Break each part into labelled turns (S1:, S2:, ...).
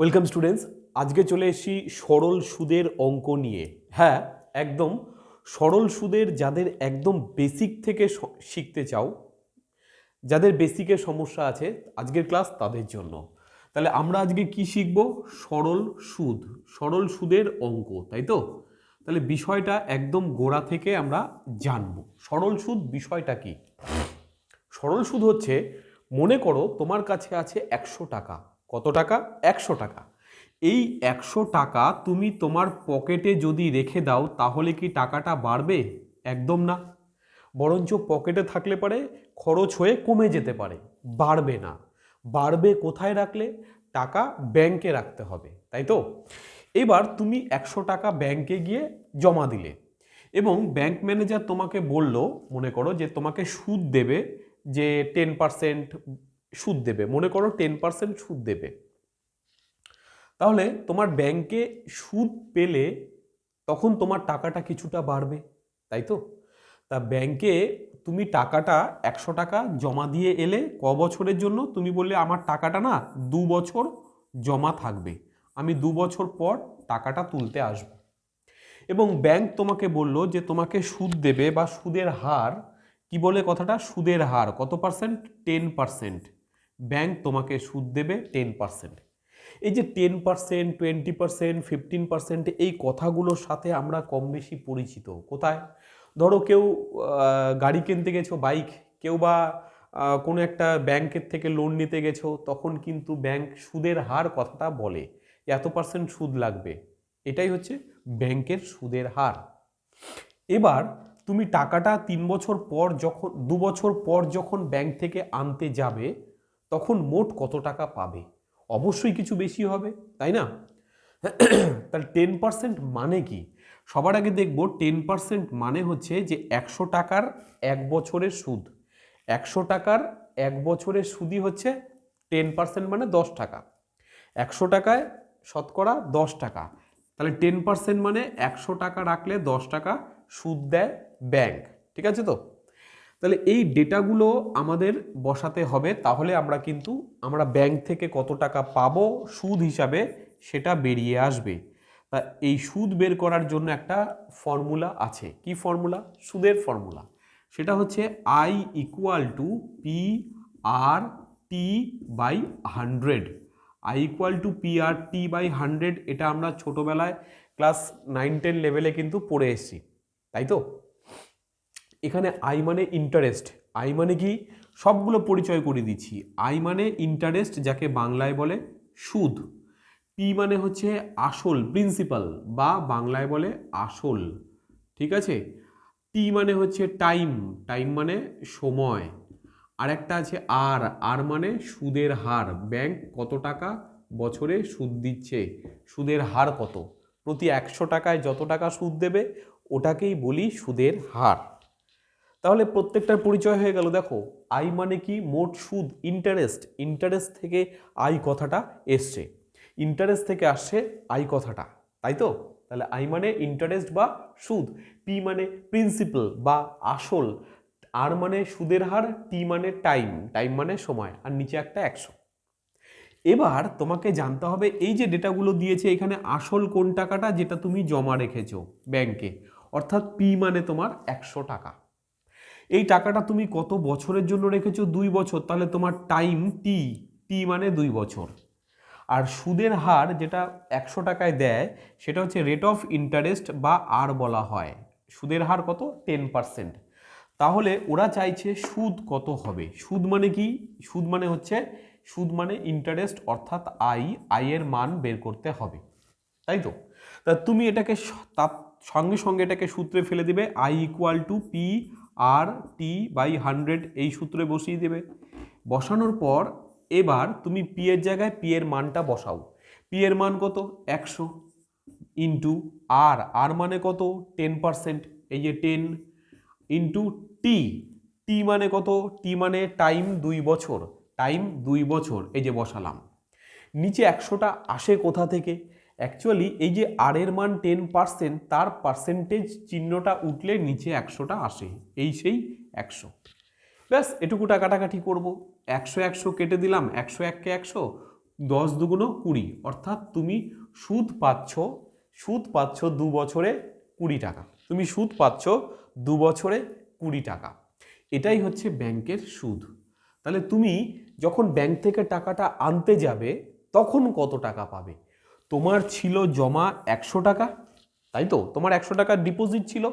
S1: Welcome students আজকে চলে এসেছি সরল সুদের অঙ্ক নিয়ে। হ্যাঁ একদম। সরল সুদের যাদের একদম বেসিক থেকে শিখতে চাও, যাদের বেসিকের সমস্যা আছে আজকের ক্লাস তাদের জন্য। তাহলে আমরা আজকে কি শিখব? সরল সুদ, সরল সুদের অঙ্ক, তাই তো? তাহলে বিষয়টা একদম গোড়া থেকে আমরা জানব। সরল সুদ বিষয়টা কি? সরল সুদ হচ্ছে, মনে করো তোমার কাছে আছে একশো টাকা। কত টাকা? একশো টাকা। এই একশো টাকা তুমি তোমার পকেটে যদি রেখে দাও, তাহলে কি টাকাটা বাড়বে? একদম না। বরঞ্চ পকেটে থাকলে পারে, খরচ হয়ে কমে যেতে পারে। বাড়বে না। বাড়বে কোথায় রাখলে? টাকা ব্যাংকে রাখতে হবে, তাই তো? এবার তুমি একশো টাকা ব্যাংকে গিয়ে জমা দিলে এবং ব্যাংক ম্যানেজার তোমাকে বলল, মনে করো যে তোমাকে সুদ দেবে যে টেন পার্সেন্ট সুদ দেবে। মনে করো টেন পার্সেন্ট সুদ দেবে। তাহলে তোমার ব্যাংকে সুদ পেলে তখন তোমার টাকাটা কিছুটা বাড়বে, তাই তো? তা ব্যাংকে তুমি টাকাটা একশো টাকা জমা দিয়ে এলে ক বছরের জন্য? তুমি বললে, আমার টাকাটা না দু বছর জমা থাকবে। আমি দু বছর পর টাকাটা তুলতে আসব। এবং ব্যাংক তোমাকে বলল যে, তোমাকে সুদ দেবে বা সুদের হার, কি বলে কথাটা? সুদের হার। কত পার্সেন্ট টেন পার্সেন্ট ব্যাংক তোমাকে সুদ দেবে টেন পার্সেন্ট এই যে ten percent twenty percent fifteen percent এই কথাগুলোর সাথে আমরা কম বেশি পরিচিত। কোথায়? ধরো কেউ গাড়ি কিনতে গেছো বাইক কেউ বা কোনো একটা ব্যাংকের থেকে লোন নিতে গেছো, তখন কিন্তু ব্যাংক সুদের হার কথাটা বলে। এত পার্সেন্ট সুদ লাগবে। এটাই হচ্ছে ব্যাংকের সুদের হার। এবার তুমি টাকাটা তিন বছর পর যখন, দু বছর পর যখন ব্যাংক থেকে আনতে যাবে তখন মোট কত টাকা পাবে? অবশ্যই কিছু বেশি হবে, তাই না? তাহলে টেন পার্সেন্ট মানে কি? সবার আগে দেখব টেন পার্সেন্ট মানে হচ্ছে যে একশো টাকার এক বছরের সুদ। একশো টাকার এক বছরের সুদই হচ্ছে টেন পার্সেন্ট মানে দশ টাকা। একশো টাকায় শতকরা দশ টাকা। তাহলে টেন পার্সেন্ট মানে একশো টাকা রাখলে দশ টাকা সুদ দেয় ব্যাংক ঠিক আছে তো? তাহলে এই ডেটাগুলো আমাদের বসাতে হবে, তাহলে আমরা কিন্তু, আমরা ব্যাংক থেকে কত টাকা পাবো সুদ হিসাবে সেটা বেরিয়ে আসবে। তা এই সুদ বের করার জন্য একটা ফর্মুলা আছে। কি ফর্মুলা? সুদের ফর্মুলা। সেটা হচ্ছে I equal to P R T by hundred I equal to P R T by hundred এটা আমরা ছোটোবেলায় ক্লাস নাইন টেন লেভেলে কিন্তু পড়ে এসেছি। তাই তো? এখানে আই মানে ইন্টারেস্ট আই মানে কি? সবগুলো পরিচয় করে দিচ্ছি। আই মানে ইন্টারেস্ট যাকে বাংলায় বলে সুদ। পি মানে হচ্ছে আসল প্রিন্সিপাল বা বাংলায় বলে আসল। ঠিক আছে? টি মানে হচ্ছে টাইম টাইম মানে সময়। আর একটা আছে আর আর মানে সুদের হার। ব্যাংক কত টাকা বছরে সুদ দিচ্ছে? সুদের হার কত? প্রতি একশো টাকায় যত টাকা সুদ দেবে, ওটাকেই বলি সুদের হার। তাহলে প্রত্যেকটার পরিচয় হয়ে গেল, দেখো। আই মানে কি? মোট সুদ ইন্টারেস্ট ইন্টারেস্ট থেকে আই কথাটা এসছে। ইন্টারেস্ট থেকে আসছে আই কথাটা, তাই তো? তাহলে আই মানে ইন্টারেস্ট বা সুদ পি মানে প্রিন্সিপাল বা আসল আর মানে সুদের হার টি মানে টাইম টাইম মানে সময়, আর নিচে একটা একশো। এবার তোমাকে জানতে হবে, এই যে ডেটাগুলো দিয়েছে, এখানে আসল কোন টাকাটা যেটা তুমি জমা রেখেছো ব্যাংকে, অর্থাৎ পি মানে তোমার একশো টাকা। এই টাকাটা তুমি কত বছরের জন্য রেখেছো? দুই বছর। তাহলে তোমার টাইম টি টি মানে দুই বছর। আর সুদের হার যেটা একশো টাকায় দেয়, সেটা হচ্ছে রেট অফ ইন্টারেস্ট বা আর বলা হয়। সুদের হার কত? টেন পার্সেন্ট তাহলে ওরা চাইছে সুদ কত হবে? সুদ মানে কি? সুদ মানে হচ্ছে, সুদ মানে ইন্টারেস্ট অর্থাৎ আই আয়ের মান বের করতে হবে। তাই তো? তা তুমি এটাকে তার সঙ্গে সঙ্গে এটাকে সূত্রে ফেলে দিবে I equal to P R T by hundred এই সূত্রে বসিয়ে দেবে। বসানোর পর এবার তুমি পি এর জায়গায় পি এর মানটা বসাও। পি এর মান কত? একশো ইন্টু আর। আর মানে কত? Ten percent. এই যে টেন ইন্টু টি। টি মানে কত? টি মানে টাইম দুই বছর। টাইম দুই বছর। এই যে বসালাম। নিচে একশোটা আসে কোথা থেকে? অ্যাকচুয়ালি এই যে আর এর মান টেন পার্সেন্ট তার পার্সেন্টেজ চিহ্নটা উঠলে নিচে একশোটা আসে। এই সেই একশো। ব্যাস, এটুকু টাকাটাকাটি করব। একশো একশো কেটে দিলাম, একশো এককে একশো, দশ দুগুণ কুড়ি। অর্থাৎ তুমি সুদ পাচ্ছ সুদ পাচ্ছ দু বছরে কুড়ি টাকা। তুমি সুদ পাচ্ছ দু বছরে কুড়ি টাকা। এটাই হচ্ছে ব্যাংকের সুদ। তাহলে তুমি যখন ব্যাংক থেকে টাকাটা আনতে যাবে, তখন কত টাকা পাবে? তোমার ছিল জমা একশো টাকা, তাই তো? তোমার একশো টাকার ডিপোজিট ছিল,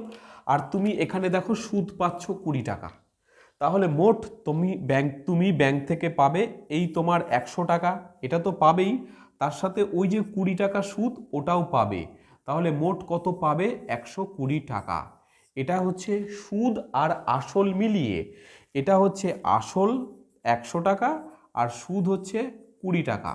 S1: আর তুমি এখানে দেখো সুদ পাচ্ছ কুড়ি টাকা। তাহলে মোট তুমি ব্যাংক তুমি ব্যাংক থেকে পাবে এই তোমার একশো টাকা। এটা তো পাবেই, তার সাথে ওই যে কুড়ি টাকা সুদ, ওটাও পাবে। তাহলে মোট কত পাবে? একশো কুড়ি টাকা। এটা হচ্ছে সুদ আর আসল মিলিয়ে, এটা হচ্ছে আসল একশো টাকা আর সুদ হচ্ছে কুড়ি টাকা।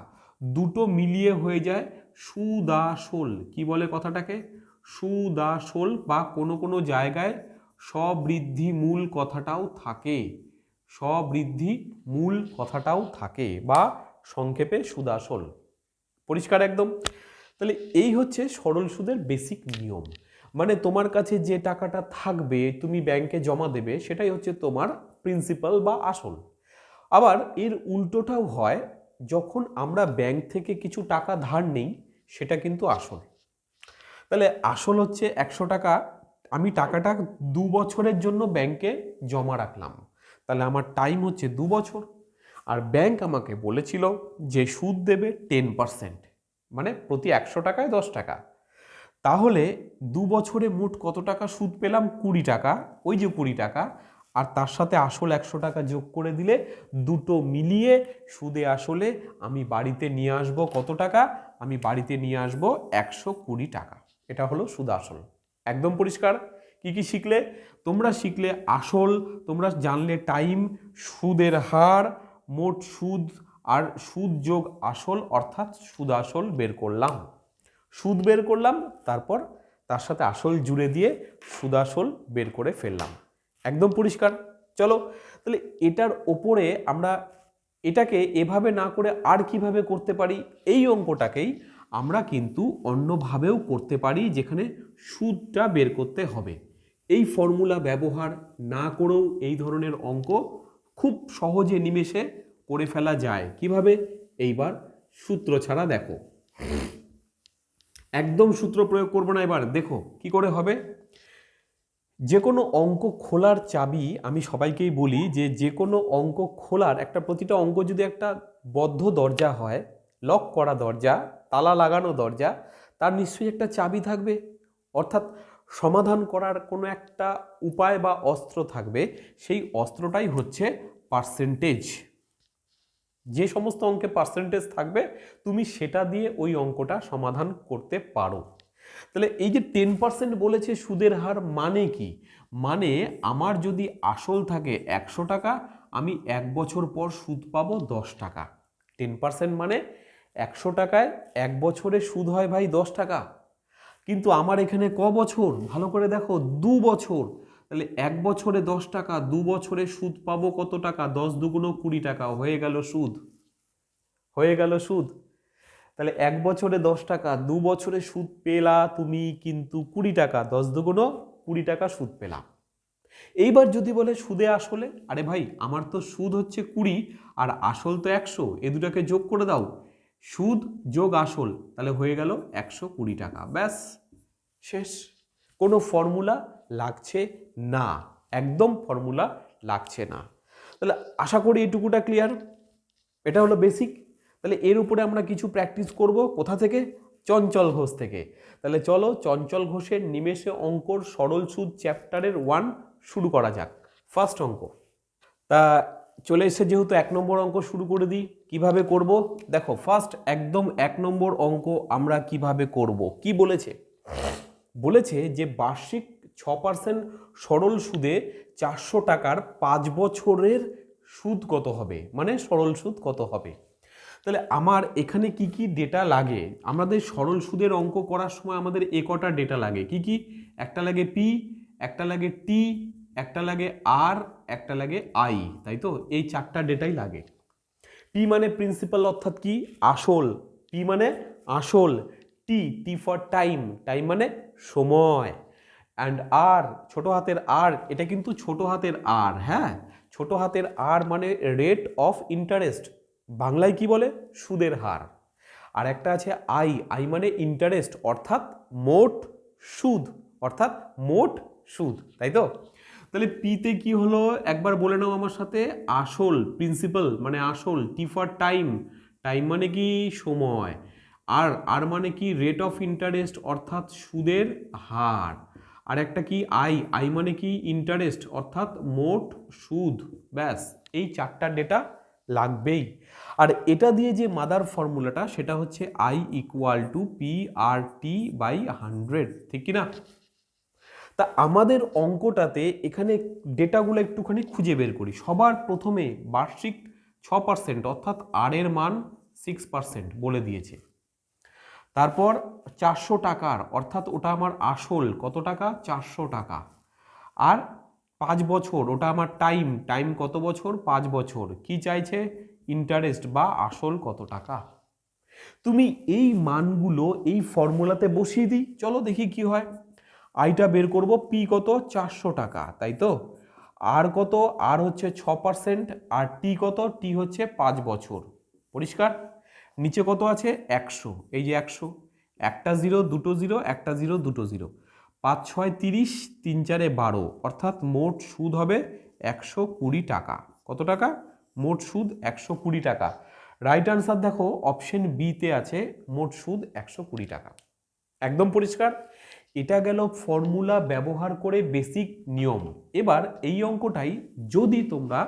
S1: দুটো মিলিয়ে হয়ে যায় সুদাসল, কি বলে কথাটাকে? সুদাসল বা কোনো কোনো জায়গায় সবৃদ্ধি মূল কথাটাও থাকে। সবৃদ্ধি মূল কথাটাও থাকে বা সংক্ষেপে সুদাসল। পরিষ্কার একদম? তাহলে এই হচ্ছে সরল সুদের বেসিক নিয়ম। মানে তোমার কাছে যে টাকাটা থাকবে, তুমি ব্যাংকে জমা দেবে, সেটাই হচ্ছে তোমার প্রিন্সিপাল বা আসল। আবার এর উল্টোটাও হয় যখন আমরা ব্যাংক থেকে কিছু টাকা ধার নেই, সেটা কিন্তু আসল। তাহলে আসল হচ্ছে একশো টাকা, আমি টাকাটা দু বছরের জন্য ব্যাংকে জমা রাখলাম। তাহলে আমার টাইম হচ্ছে দু বছর। আর ব্যাংক আমাকে বলেছিল যে সুদ দেবে টেন পারসেন্ট মানে প্রতি একশো টাকায় দশ টাকা। তাহলে দু বছরে মোট কত টাকা সুদ পেলাম? কুড়ি টাকা। ওই যে কুড়ি টাকা আর তার সাথে আসল একশো টাকা যোগ করে দিলে দুটো মিলিয়ে সুদে আসলে আমি বাড়িতে নিয়ে আসব কত টাকা? আমি বাড়িতে নিয়ে আসব একশো কুড়ি টাকা। এটা হলো সুদ আসল। একদম পরিষ্কার? কি কি শিখলে? তোমরা শিখলে আসল, তোমরা জানলে টাইম, সুদের হার, মোট সুদ আর সুদ যোগ আসল অর্থাৎ সুদ আসল বের করলাম। সুদ বের করলাম, তারপর তার সাথে আসল জুড়ে দিয়ে সুদ আসল বের করে ফেললাম। একদম পরিষ্কার। চলো, তাহলে এটার ওপরে আমরা এটাকে এভাবে না করে আর কীভাবে করতে পারি, এই অঙ্কটাকেই আমরা কিন্তু অন্যভাবেও করতে পারি, যেখানে সুদটা বের করতে হবে। এই ফর্মুলা ব্যবহার না করেও এই ধরনের অঙ্ক খুব সহজে নিমেষে করে ফেলা যায়। কীভাবে? এইবার সূত্র ছাড়া দেখো। একদম সূত্র প্রয়োগ করব না এবার, দেখো কি করে হবে? যে কোনো অঙ্ক খোলার চাবি আমি সবাইকেই বলি যে যে কোনো অঙ্ক খোলার একটা প্রতিটা অঙ্ক যদি একটা বদ্ধ দরজা হয় লক করা দরজা, তালা লাগানো দরজা, তার নিশ্চয়ই একটা চাবি থাকবে। অর্থাৎ সমাধান করার কোনো একটা উপায় বা অস্ত্র থাকবে, সেই অস্ত্রটাই হচ্ছে পার্সেন্টেজ যে সমস্ত অঙ্কে পার্সেন্টেজ থাকবে, তুমি সেটা দিয়ে ওই অঙ্কটা সমাধান করতে পারো। তাহলে এই যে টেন পার্সেন্ট বলেছে সুদের হার মানে কি? মানে আমার যদি আসল থাকে একশো টাকা, আমি এক বছর পর সুদ পাবো দশ টাকা। টেন পার্সেন্ট মানে একশো টাকায় এক বছরে সুদ হয় ভাই দশ টাকা। কিন্তু আমার এখানে ক বছর? ভালো করে দেখো, দু বছর। তাহলে এক বছরে দশ টাকা, দু বছরে সুদ পাবো কত টাকা? দশ দুগুণ কুড়ি টাকা। হয়ে গেল সুদ। হয়ে গেল সুদ। তাহলে এক বছরে দশ টাকা, দু বছরে সুদ পেলা তুমি কিন্তু কুড়ি টাকা, দশ দুগুণো কুড়ি টাকা সুদ পেলাম। এইবার যদি বলে সুদে আসলে, আরে ভাই, আমার তো সুদ হচ্ছে কুড়ি আর আসল তো একশো, এ দুটাকে যোগ করে দাও। সুদ যোগ আসল, তাহলে হয়ে গেল একশো কুড়ি টাকা, ব্যাস। শেষ। কোনো ফর্মুলা লাগছে না, একদম ফর্মুলা লাগছে না। তাহলে আশা করি এটুকুটা ক্লিয়ার এটা হলো বেসিক তাহলে এর উপরে আমরা কিছু প্র্যাকটিস করব। কোথা থেকে? চঞ্চল ঘোষ থেকে। তাহলে চলো চঞ্চল ঘোষের নিমেষে অঙ্কর সরল সুদ চ্যাপ্টারের ওয়ান শুরু করা যাক। ফার্স্ট অঙ্ক। তা চলে এসে যেহেতু এক নম্বর অঙ্ক শুরু করে দিই, কীভাবে করব? দেখো ফার্স্ট একদম এক নম্বর অঙ্ক আমরা কীভাবে করব? কি বলেছে? বলেছে যে বার্ষিক ছ পার্সেন্ট সরল সুদে চারশো টাকার পাঁচ বছরের সুদ কত হবে? মানে সরল সুদ কত হবে? তাহলে আমার এখানে কি কি ডেটা লাগে? আমাদের সরল সুদের অঙ্ক করার সময় আমাদের এ কটা ডেটা লাগে। কি কি? একটা লাগে পি একটা লাগে টি একটা লাগে আর একটা লাগে আই তাই তো? এই চারটা ডেটাই লাগে। পি মানে প্রিন্সিপাল অর্থাৎ কি? আসল। পি মানে আসল। T T for time time মানে সময়। অ্যান্ড আর ছোট হাতের আর এটা কিন্তু ছোট হাতের আর হ্যাঁ? ছোট হাতের আর মানে রেট অফ ইন্টারেস্ট বাংলায় কি বলে? সুদের হার। আর একটা আছে আই। আই মানে ইন্টারেস্ট অর্থাৎ মোট সুদ। অর্থাৎ মোট সুদ, তাই তো? তাহলে পিতে কি হলো? একবার বলে নাও আমার সাথে। আসল প্রিন্সিপাল মানে আসল টি ফর টাইম টাইম মানে কি? সময়। আর আর মানে কি? রেট অফ ইন্টারেস্ট অর্থাৎ সুদের হার। আর একটা কি? আই আই মানে কি? ইন্টারেস্ট অর্থাৎ মোট সুদ। ব্যাস, এই চারটা ডেটা লাগবেই। আর এটা দিয়ে যে মাদার ফর্মুলাটা সেটা হচ্ছে I equal to P R T by hundred ঠিক কি না তা আমাদের অঙ্কটাতে এখানে ডেটাগুলো একটুখানি খুঁজে বের করি। সবার প্রথমে বার্ষিক ছ পার্সেন্ট অর্থাৎ আর এর মান সিক্স পার্সেন্ট বলে দিয়েছে। তারপর চারশো টাকার, অর্থাৎ ওটা আমার আসল, কত টাকা? চারশো টাকা। আর পাঁচ বছর, ওটা আমার টাইম টাইম কত বছর? পাঁচ বছর। কি চাইছে? ইন্টারেস্ট বা আসল কত টাকা? তুমি এই মানগুলো এই ফর্মুলাতে বসিয়ে দিই। চলো দেখি কি হয়। আইটা বের করব পি কত? চারশো টাকা, তাই তো? আর কত? আর হচ্ছে ছ পার্সেন্ট আর টি কত? টি হচ্ছে পাঁচ বছর। পরিষ্কার? নিচে কত আছে? একশো। এই যে একশো। একটা জিরো দুটো জিরো একটা জিরো দুটো জিরো পাঁচ ছয় তিরিশ তিন চারে বারো, অর্থাৎ মোট সুদ হবে একশো কুড়ি টাকা। কত টাকা? মোট সুদ একশো কুড়ি টাকা। রাইট আনসার দেখো অপশন বিতে আছে, মোট সুদ একশো কুড়ি টাকা। একদম পরিষ্কার? এটা গেল ফর্মুলা ব্যবহার করে বেসিক নিয়ম। এবার এই অঙ্কটাই যদি তোমরা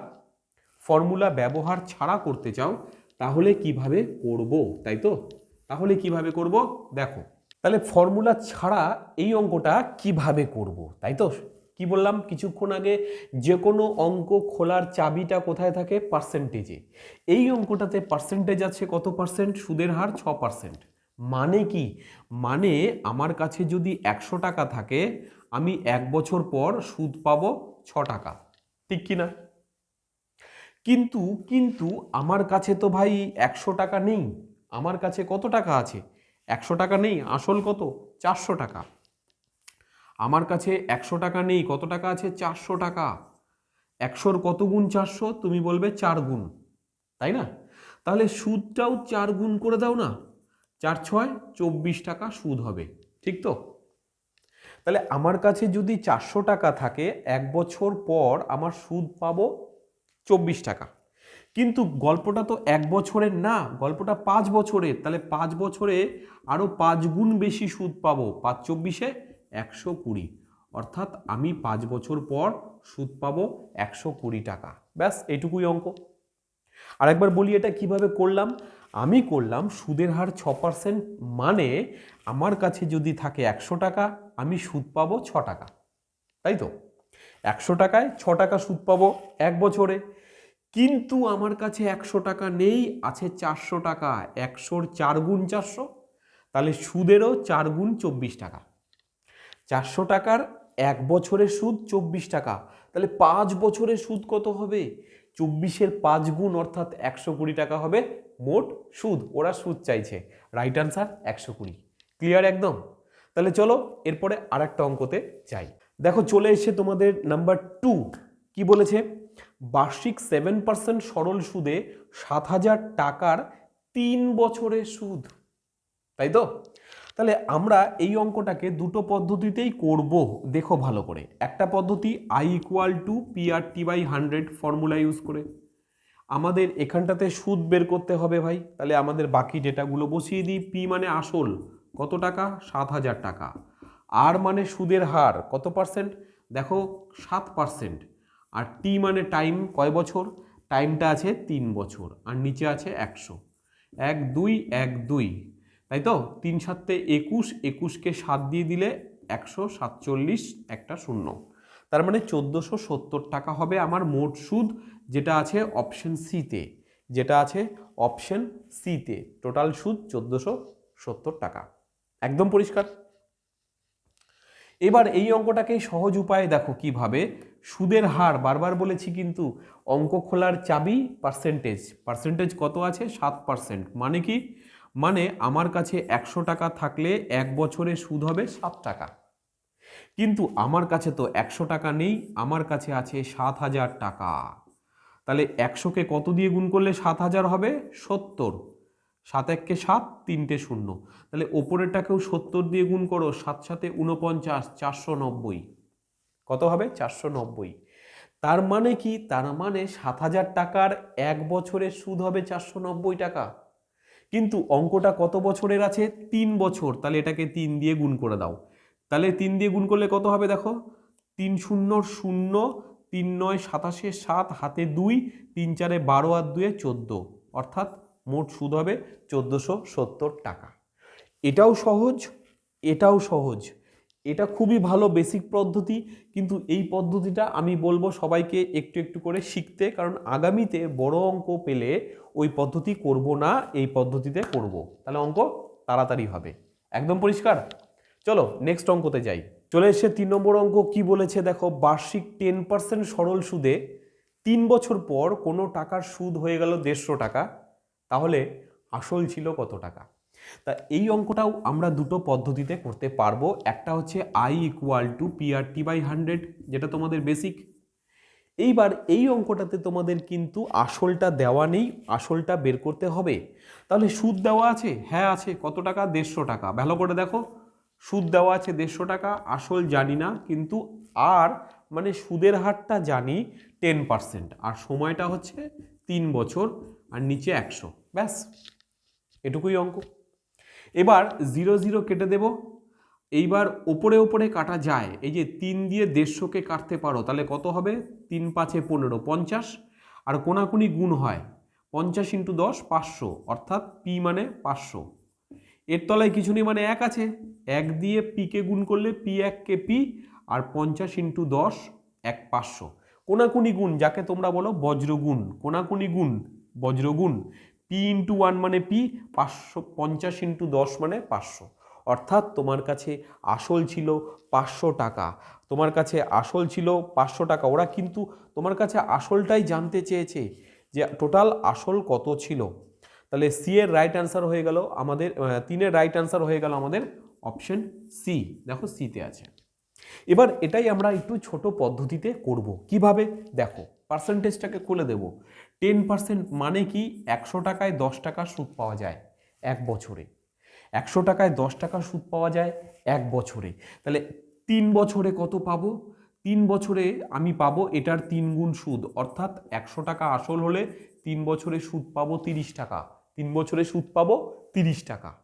S1: ফর্মুলা ব্যবহার ছাড়া করতে চাও, তাহলে কীভাবে করব? তাই তো? তাহলে কীভাবে করব? দেখো তাহলে ফর্মুলা ছাড়া এই অঙ্কটা কীভাবে করব? তাই তো? কি বললাম? কিছুক্ষণ আগে যে কোনো অঙ্ক খোলার চাবিটা কোথায় থাকে? পার্সেন্টেজে এই অঙ্কটাতে পার্সেন্টেজ আছে কত পার্সেন্ট সুদের হার ছ পার্সেন্ট মানে কি? মানে আমার কাছে যদি একশো টাকা থাকে, আমি এক বছর পর সুদ পাবো ছ টাকা। ঠিক কি না? কিন্তু কিন্তু আমার কাছে তো ভাই একশো টাকা নেই। আমার কাছে কত টাকা আছে? একশো টাকা নেই, আসল কত? চারশো টাকা। আমার কাছে একশো টাকা নেই, কত টাকা আছে? চারশো টাকা। একশোর কত গুণ চারশো? তুমি বলবে চার গুণ। তাই না? তাহলে সুদটাও চার গুণ করে দাও না। চার ছয়, চব্বিশ টাকা সুদ হবে। ঠিক তো? তাহলে আমার কাছে যদি চারশো টাকা থাকে, এক বছর পর আমার সুদ পাবো চব্বিশ টাকা। কিন্তু গল্পটা তো এক বছরের না, গল্পটা পাঁচ বছরের। তাহলে পাঁচ বছরে আরও পাঁচ গুণ বেশি সুদ পাবো, পাঁচ চব্বিশে একশো কুড়ি। অর্থাৎ আমি পাঁচ বছর পর সুদ পাবো একশো কুড়ি টাকা। ব্যাস এইটুকুই অঙ্ক। আরেকবার বলি এটা কীভাবে করলাম? আমি করলাম সুদের হার ছ পার্সেন্ট মানে আমার কাছে যদি থাকে একশো টাকা, আমি সুদ পাবো ছ টাকা। তাই তো? একশো টাকায় ছ টাকা সুদ পাবো এক বছরে। কিন্তু আমার কাছে একশো টাকা নেই, আছে চারশো টাকা। একশোর চার গুণ চারশো। তাহলে সুদেরও চার গুণ চব্বিশ টাকা। চারশো টাকার এক বছরের সুদ চব্বিশ টাকা। তাহলে পাঁচ বছরের সুদ কত হবে? চব্বিশের পাঁচ গুণ অর্থাৎ একশো কুড়ি টাকা হবে মোট সুদ। ওরা সুদ চাইছে। রাইট আনসার, একশো কুড়ি। ক্লিয়ার একদম? তাহলে চলো এরপরে আর একটা অঙ্কতে যাই। দেখো, চলে এসে তোমাদের নাম্বার টু। কি বলেছে? বার্ষিক সেভেন পার্সেন্ট সরল সুদে সাত হাজার টাকার তিন বছরের সুদ। তাই তো? তাহলে আমরা এই অঙ্কটাকে দুটো পদ্ধতিতেই করব। দেখো ভালো করে। একটা পদ্ধতি I equal to P R T by hundred formula use করে। আমাদের এখানটাতে সুদ বের করতে হবে ভাই। তাহলে আমাদের বাকি ডেটাগুলো বসিয়ে দিই। পি মানে আসল। কত টাকা? সাত হাজার টাকা। আর মানে সুদের হার। কত পার্সেন্ট দেখো, সাত পার্সেন্ট আর টি মানে টাইম কয় বছর? টাইমটা আছে তিন বছর, আর নিচে আছে একশো। এক দুই এক দুই, তাই তো? তিন সাতে একুশ, একুশকে সাত দিয়ে দিলে একশো সাতচল্লিশ, একটা শূন্য। তার মানে চোদ্দোশো সত্তর টাকা হবে আমার মোট সুদ, যেটা আছে অপশন সিতে যেটা আছে অপশন সিতে টোটাল সুদ চোদ্দোশো সত্তর টাকা। একদম পরিষ্কার? এবার এই অঙ্কটাকে সহজ উপায়ে দেখো কীভাবে। সুদের হার, বারবার বলেছি কিন্তু অঙ্ক খোলার চাবি পার্সেন্টেজ পার্সেন্টেজ কত আছে? সাত পার্সেন্ট মানে কি? মানে আমার কাছে একশো টাকা থাকলে এক বছরে সুদ হবে সাত টাকা। কিন্তু আমার কাছে তো একশো টাকা নেই, আমার কাছে আছে সাত হাজার টাকা। তাহলে একশোকে কত দিয়ে গুণ করলে সাত হাজার হবে? সত্তর। সাত এককে সাত তিনটে শূন্য। তাহলে ওপরেরটাকেও সত্তর দিয়ে গুণ করো, সাত সাথে উনপঞ্চাশ চারশো নব্বই। কত হবে? চারশো নব্বই। তার মানে কি? তার মানে সাত হাজার টাকার এক বছরের সুদ হবে চারশো নব্বই টাকা। কিন্তু অঙ্কটা কত বছরের আছে? তিন বছর। তাহলে এটাকে তিন দিয়ে গুণ করে দাও। তাহলে তিন দিয়ে গুণ করলে কত হবে দেখো? তিন শূন্য শূন্য তিন নয় সাতাশে সাত, হাতে দুই, তিন চারে বারো আর দুয়ে চোদ্দ। অর্থাৎ মোট সুদ হবে চোদ্দোশো সত্তর টাকা। এটাও সহজ এটাও সহজ। এটা খুবই ভালো বেসিক পদ্ধতি, কিন্তু এই পদ্ধতিটা আমি বলব সবাইকে একটু একটু করে শিখতে, কারণ আগামীতে বড় অঙ্ক পেলে ওই পদ্ধতি করব না, এই পদ্ধতিতে করব। তাহলে অঙ্ক তাড়াতাড়ি হবে। একদম পরিষ্কার? চলো নেক্সট অঙ্কতে যাই। চলে এসে তিন নম্বর অঙ্ক, কি বলেছে দেখো, বার্ষিক টেন পার্সেন্ট সরল সুদে তিন বছর পর কোনো টাকার সুদ হয়ে গেল দেড়শো টাকা, তাহলে আসল ছিল কত টাকা? তা এই অঙ্কটাও আমরা দুটো পদ্ধতিতে করতে পারব। একটা হচ্ছে I equal to PRT by hundred যেটা তোমাদের বেসিক এইবার এই অঙ্কটাতে তোমাদের কিন্তু আসলটা দেওয়া নেই, আসলটা বের করতে হবে। তাহলে সুদ দেওয়া আছে? হ্যাঁ আছে। কত টাকা? দেড়শো টাকা। ভালো করে দেখো। সুদ দেওয়া আছে দেড়শো টাকা, আসল জানি না, কিন্তু আর মানে সুদের হারটা জানি টেন পার্সেন্ট আর সময়টা হচ্ছে তিন বছর, আর নিচে একশো। ব্যাস, এটুকুই অঙ্ক। এবার জিরো জিরো কেটে দেব। এইবার ওপরে ওপরে কাটা যায়। এই যে তিন দিয়ে দেড়শোকে কাটতে পারো, তাহলে কত হবে? তিন পাঁচে পনেরো, পঞ্চাশ। আর কোনাকুনি গুণ হয় পঞ্চাশ ইন্টু দশ, পাঁচশো। অর্থাৎ পি মানে পাঁচশো। এর তলায় কিছু নেই মানে এক আছে। এক দিয়ে পিকে গুণ করলে পি এককে পি, আর পঞ্চাশ ইন্টু দশ, এক পাঁচশো। কোনাকুনি গুণ, যাকে তোমরা বলো বজ্রগুণ। কোনাকুনি গুণ, বজ্রগুণ। পি ইন্টু ওয়ান মানে পি পাঁচশো পঞ্চাশ ইন্টু দশ মানে পাঁচশো। অর্থাৎ তোমার কাছে আসল ছিল পাঁচশো টাকা। তোমার কাছে আসল ছিল পাঁচশো টাকা। ওরা কিন্তু তোমার কাছে আসলটাই জানতে চেয়েছে যে টোটাল আসল কত ছিল। তাহলে সি এর রাইট অ্যান্সার হয়ে গেল আমাদের তিনের রাইট অ্যান্সার হয়ে গেল আমাদের অপশন সি দেখো সিতে আছে। এবার এটাই আমরা একটু ছোট পদ্ধতিতে করব। কীভাবে? দেখো পার্সেন্টেজটাকে খুলে দেব। টেন পার্সেন্ট মানে কি একশো টাকায় দশ টাকা সুদ পাওয়া যায় এক বছরে। একশো টাকায় দশ টাকা সুদ পাওয়া যায় এক বছরে। তাহলে তিন বছরে কত পাবো? তিন বছরে আমি পাবো এটার তিন গুণ সুদ। অর্থাৎ একশো টাকা আসল হলে তিন বছরে সুদ পাবো তিরিশ টাকা। তিন বছরে সুদ পাবো তিরিশ টাকা।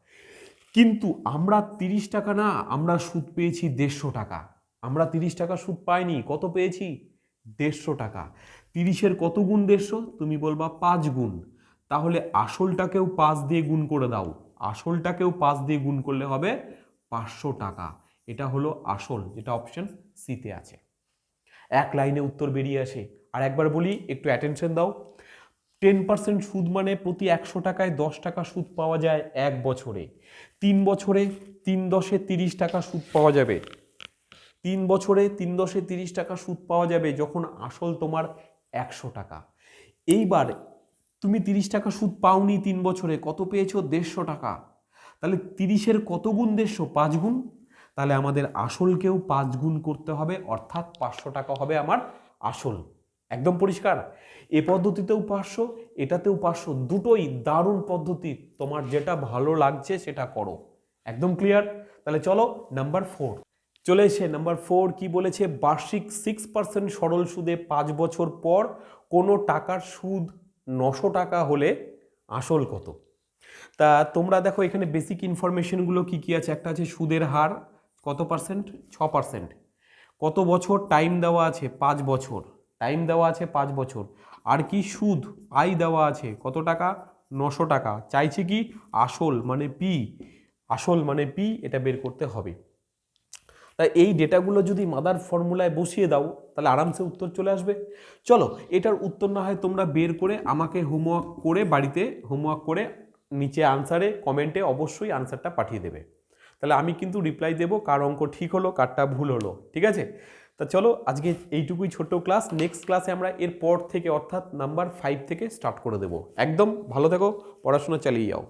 S1: কিন্তু আমরা তিরিশ টাকা না, আমরা সুদ পেয়েছি দেড়শো টাকা। আমরা তিরিশ টাকা সুদ পাইনি। কত পেয়েছি? দেড়শো টাকা। তিরিশের কত গুণ দেড়শো? তুমি বলবা পাঁচ গুণ। তাহলে আসলটাকেও পাঁচ দিয়ে গুণ করে দাও। আসলটাকেও পাঁচ দিয়ে গুণ করলে হবে পাঁচশো টাকা। এটা হলো আসল, যেটা অপশন সিতে আছে। এক লাইনে উত্তর বেরিয়ে আসে। আর একবার বলি, একটু অ্যাটেনশন দাও। টেন পার্সেন্ট সুদ মানে প্রতি একশো টাকায় দশ টাকা সুদ পাওয়া যায় এক বছরে। তিন বছরে তিন দশে তিরিশ টাকা সুদ পাওয়া যাবে। তিন বছরে তিন দশে তিরিশ টাকা সুদ পাওয়া যাবে যখন আসল তোমার একশো টাকা। এইবার তুমি তিরিশ টাকা সুদ পাওনি তিন বছরে, কত পেয়েছ? দেড়শো টাকা। তাহলে তিরিশের কত গুণ দেড়শো? পাঁচ গুণ। তাহলে আমাদের আসলকেও পাঁচ গুণ করতে হবে, অর্থাৎ পাঁচশো টাকা হবে আমার আসল। একদম পরিষ্কার? এ পদ্ধতিতেও পাঁচশো, এটাতেও পাঁচশো। দুটোই দারুণ পদ্ধতি। তোমার যেটা ভালো লাগছে সেটা করো। একদম ক্লিয়ার তাহলে চলো নাম্বার ফোর চলে এসে নাম্বার ফোর কি বলেছে? বার্ষিক সিক্স পার্সেন্ট সরল সুদে পাঁচ বছর পর কোনো টাকার সুদ নশো টাকা হলে আসল কত? তা তোমরা দেখো এখানে বেসিক ইনফরমেশনগুলো কি কি আছে? একটা আছে সুদের হার কত পার্সেন্ট ছ পার্সেন্ট কত বছর টাইম দেওয়া আছে? পাঁচ বছর। টাইম দেওয়া আছে পাঁচ বছর। আর কি সুদ? আয় দেওয়া আছে কত টাকা? নশো টাকা। চাইছে কি আসল মানে পি আসল মানে পি এটা বের করতে হবে। তাই এই ডেটাগুলো যদি মাদার ফর্মুলায় বসিয়ে দাও, তাহলে আরামসে উত্তর চলে আসবে। চলো, এটার উত্তর না হয় তোমরা বের করে আমাকে হোমওয়ার্ক করে বাড়িতে হোমওয়ার্ক করে নিচে আনসারে কমেন্টে অবশ্যই আনসারটা পাঠিয়ে দেবে। তাহলে আমি কিন্তু রিপ্লাই দেবো, কার অঙ্ক ঠিক হলো, কারটা ভুল হলো, ঠিক আছে? তা চলো, আজকে এইটুকুই ছোট্ট ক্লাস নেক্সট ক্লাসে আমরা এর পর থেকে, অর্থাৎ নাম্বার ফাইভ থেকে স্টার্ট করে দেবো। একদম ভালো থেকো, পড়াশোনা চালিয়ে যাও।